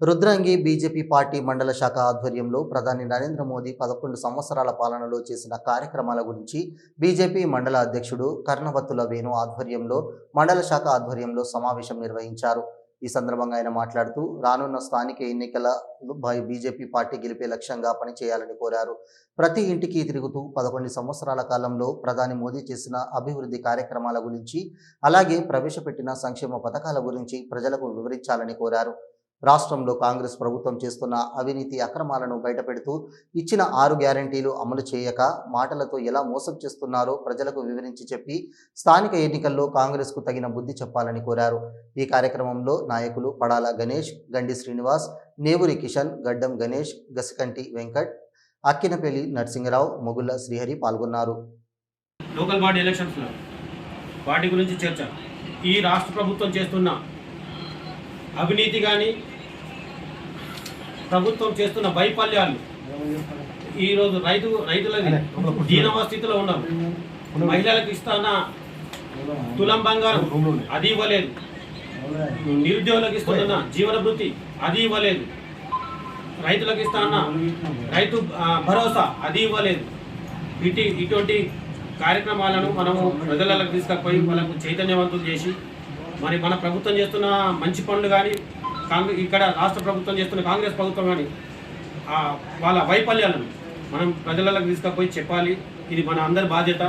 Rudrangi BJP party మండల శాఖ ఆధ్వర్యంలో ప్రధాని నరేంద్ర మోదీ పదకొండు సంవత్సరాల పాలనలో చేసిన కార్యక్రమాల గురించి బీజేపీ మండల అధ్యక్షుడు కర్ణవత్తుల వేణు ఆధ్వర్యంలో మండల శాఖ ఆధ్వర్యంలో సమావేశం నిర్వహించారు. ఈ సందర్భంగా ఆయన మాట్లాడుతూ రానున్న స్థానిక ఎన్నికల బీజేపీ పార్టీ గెలిపే లక్ష్యంగా పనిచేయాలని కోరారు. ప్రతి ఇంటికి తిరుగుతూ పదకొండు సంవత్సరాల కాలంలో ప్రధాని మోదీ చేసిన అభివృద్ధి కార్యక్రమాల గురించి అలాగే ప్రవేశపెట్టిన సంక్షేమ పథకాల గురించి ప్రజలకు వివరించాలని కోరారు. రాష్ట్రంలో కాంగ్రెస్ ప్రభుత్వం చేస్తున్న అవినీతి అక్రమాలను బయటపెడుతూ ఇచ్చిన ఆరు గ్యారంటీలు అమలు చేయక మాటలతో ఎలా మోసం చేస్తున్నారో ప్రజలకు వివరించి చెప్పి స్థానిక ఎన్నికల్లో కాంగ్రెస్కు తగిన బుద్ధి చెప్పాలని కోరారు. ఈ కార్యక్రమంలో నాయకులు పడాల గణేష్ గండి శ్రీనివాస్ నేవురి కిషన్ గడ్డం గణేష్ గసికంటి వెంకట్ అక్కినపల్లి నరసింహరావు మొగుళ్ళ శ్రీహరి పాల్గొన్నారు. లోకల్ బాడీ ఎలక్షన్స్లో వాటి గురించి చర్చ. ఈ రాష్ట్ర ప్రభుత్వం చేస్తున్న అవినీతి కానీ ప్రభుత్వం చేస్తున్న వైఫల్యాలు ఈరోజు రైతు రైతులది దీనవ స్థితిలో ఉన్నారు మహిళలకు ఇస్తున్న తులం బంగారం అది ఇవ్వలేదు. నిరుద్యోగులకు ఇస్తున్న జీవన వృత్తి అది ఇవ్వలేదు. రైతులకు ఇస్తున్న రైతు భరోసా అది ఇవ్వలేదు. ఇటు ఇటువంటి కార్యక్రమాలను మనము ప్రజలకు తీసుకపోయి వాళ్ళకు చైతన్యవంతులు చేసి మరి మన ప్రభుత్వం చేస్తున్న మంచి పనులు కానీ కాంగ్రెస్ ఇక్కడ రాష్ట్ర ప్రభుత్వం చేస్తున్న కాంగ్రెస్ ప్రభుత్వం కానీ వాళ్ళ వైఫల్యాలను మనం ప్రజలకు తీసుకపోయి చెప్పాలి. ఇది మన అందరి బాధ్యత.